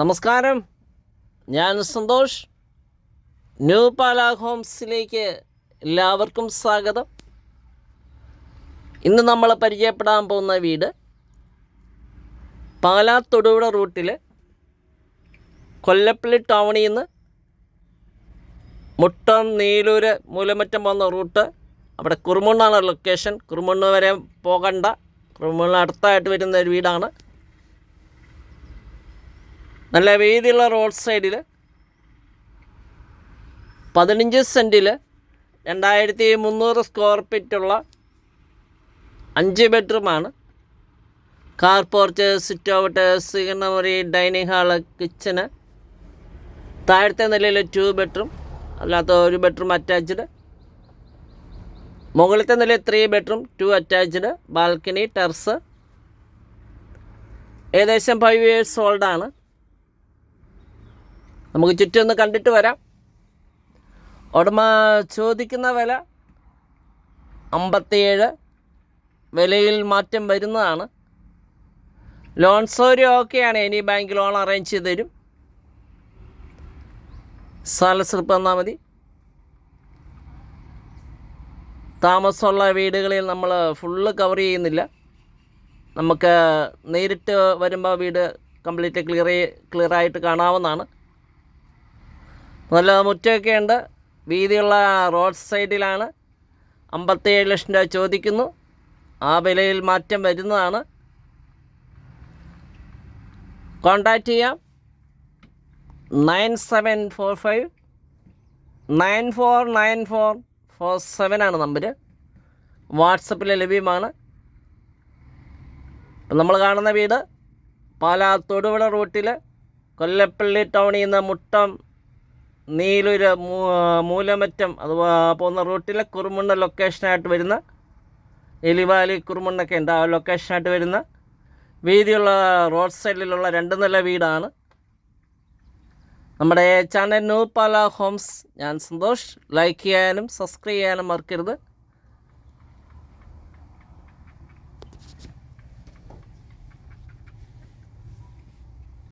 നമസ്കാരം. ഞാൻ സന്തോഷ്. ന്യൂ പാല ഹോംസിലേക്ക് എല്ലാവർക്കും സ്വാഗതം. ഇന്ന് നമ്മൾ പരിചയപ്പെടാൻ പോകുന്ന വീട് പാലാ തൊടുപുഴ റൂട്ടിൽ കൊല്ലപ്പള്ളി ടൗണിൽ നിന്ന് മുട്ടം നീലൂര് മൂലമറ്റം പോകുന്ന റൂട്ട്. അവിടെ കുറുമണ്ണാണ് ലൊക്കേഷൻ കുറുമണ്ണ് വരെ പോകണ്ട. കുറുമണ്ണ് അടുത്തായിട്ട് വരുന്ന ഒരു വീടാണ്. നല്ല വീതിയുള്ള റോഡ് സൈഡിൽ പതിനഞ്ച് സെന്റിൽ രണ്ടായിരത്തി മുന്നൂറ് സ്ക്വയർ ഫീറ്റുള്ള അഞ്ച് ബെഡ്റൂമാണ്. കാർ പോർച്ച് സിറ്റ് ഔട്ട് സ്വീകരണമുറി ഡൈനിങ് ഹാൾ കിച്ചന് താഴത്തെ നിലയിൽ ടു ബെഡ്റൂം അല്ലാത്ത ഒരു ബെഡ്റൂം അറ്റാച്ച്ഡ്. മുകളിലത്തെ നിലയിൽ three bedroom two attached. Balcony terrace. ഏകദേശം ഫൈവ് ഇയേഴ്സ് ഓൾഡാണ് നമുക്ക് ചുറ്റും ഒന്ന് കണ്ടിട്ട് വരാം. ഉടമ ചോദിക്കുന്ന വില അമ്പത്തിയേഴ്. വിലയിൽ മാറ്റം വരുന്നതാണ്. ലോൺ സൗകര്യം ഓക്കെയാണ് ഇനി ബാങ്ക് ലോൺ അറേഞ്ച് ചെയ്ത് തരും. സ്ഥല സ്ലിപ്പ് തന്നാൽ മതി. താമസമുള്ള വീടുകളിൽ നമ്മൾ ഫുള്ള് കവർ ചെയ്യുന്നില്ല. നമുക്ക് നേരിട്ട് വരുമ്പോൾ വീട് കംപ്ലീറ്റ് ക്ലിയർ ക്ലിയറായിട്ട് കാണാവുന്നതാണ്. നല്ല മുറ്റമൊക്കെ ഉണ്ട്. വീതിയുള്ള റോഡ് സൈഡിലാണ് അമ്പത്തേഴ് ലക്ഷം രൂപ ചോദിക്കുന്നു. ആ വിലയിൽ മാറ്റം വരുന്നതാണ്. കോണ്ടാക്റ്റ് ചെയ്യാം. Nine seven four five nine four nine four four seven ആണ് നമ്പർ വാട്സപ്പിൽ ലഭ്യമാണ്. നമ്മൾ കാണുന്ന വീട് പാലാ തൊടുപുഴ റൂട്ടിൽ കൊല്ലപ്പള്ളി ടൗണിൽ നിന്ന് മുട്ടം നീലൂര് മൂലമറ്റം അഥവാ പോകുന്ന റൂട്ടിലെ കുറുമുണ്ണ ലൊക്കേഷനായിട്ട് വരുന്ന എലിവാലി കുറുമുണ്ണൊക്കെ ഉണ്ട്. ആ ലൊക്കേഷനായിട്ട് വരുന്ന വീതിയുള്ള റോഡ് സൈഡിലുള്ള രണ്ട് നില വീടാണ്. നമ്മുടെ ചാനൽ നൂപ്പാല ഹോംസ് ഞാൻ സന്തോഷ്. ലൈക്ക് ചെയ്യാനും സബ്സ്ക്രൈബ് ചെയ്യാനും മറക്കരുത്.